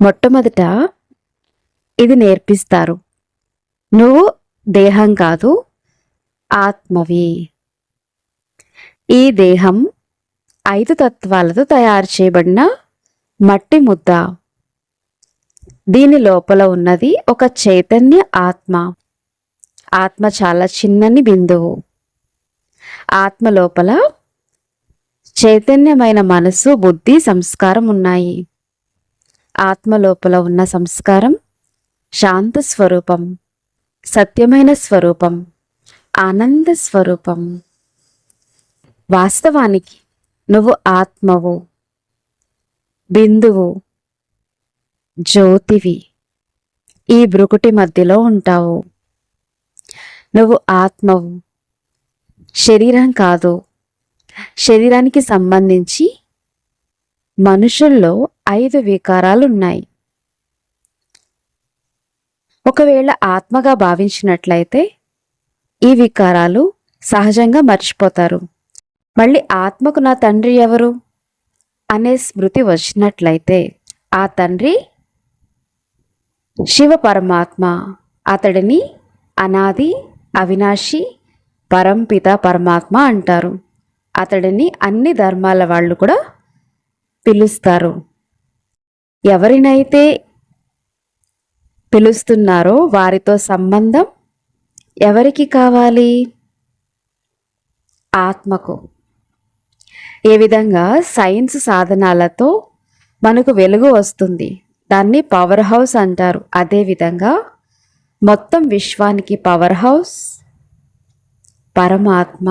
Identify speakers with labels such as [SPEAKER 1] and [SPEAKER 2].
[SPEAKER 1] మొట్టమొదట ఇది నేర్పిస్తారు. నువ్వు దేహం కాదు ఆత్మవి. ఈ దేహం ఐదు తత్వాలతో తయారు చేయబడిన మట్టి ముద్ద. దీని లోపల ఉన్నది ఒక చైతన్య ఆత్మ. ఆత్మ చాలా చిన్నని బిందువు. ఆత్మ లోపల చైతన్యమైన మనసు బుద్ధి సంస్కారం ఉన్నాయి. ఆత్మలోపల ఉన్న సంస్కారం శాంత స్వరూపం సత్యమైన స్వరూపం ఆనంద స్వరూపం. వాస్తవానికి నువ్వు ఆత్మవు బిందువు జ్యోతివి ఈ బ్రుకుటి మధ్యలో ఉంటావు. నువ్వు ఆత్మవు శరీరం కాదు. శరీరానికి సంబంధించి మనుషుల్లో ఐదు వికారాలు ఉన్నాయి ఒకవేళ ఆత్మగా భావించినట్లయితే ఈ వికారాలు సహజంగా మర్చిపోతారు. మళ్ళీ ఆత్మకు నా తండ్రి ఎవరు? అనే స్మృతి వచ్చినట్లయితే ఆ తండ్రి శివ పరమాత్మ. అతడిని అనాది అవినాశి పరంపిత పరమాత్మ అంటారు. అతడిని అన్ని ధర్మాల వాళ్ళు కూడా పిలుస్తారు. ఎవరినైతే పిలుస్తున్నారో వారితో సంబంధం ఎవరికి కావాలి? ఆత్మకు. ఏ విధంగా సైన్స్ సాధనాలతో మనకు వెలుగు వస్తుంది? దాన్ని పవర్ హౌస్ అంటారు. అదేవిధంగా మొత్తం విశ్వానికి పవర్ హౌస్ పరమాత్మ.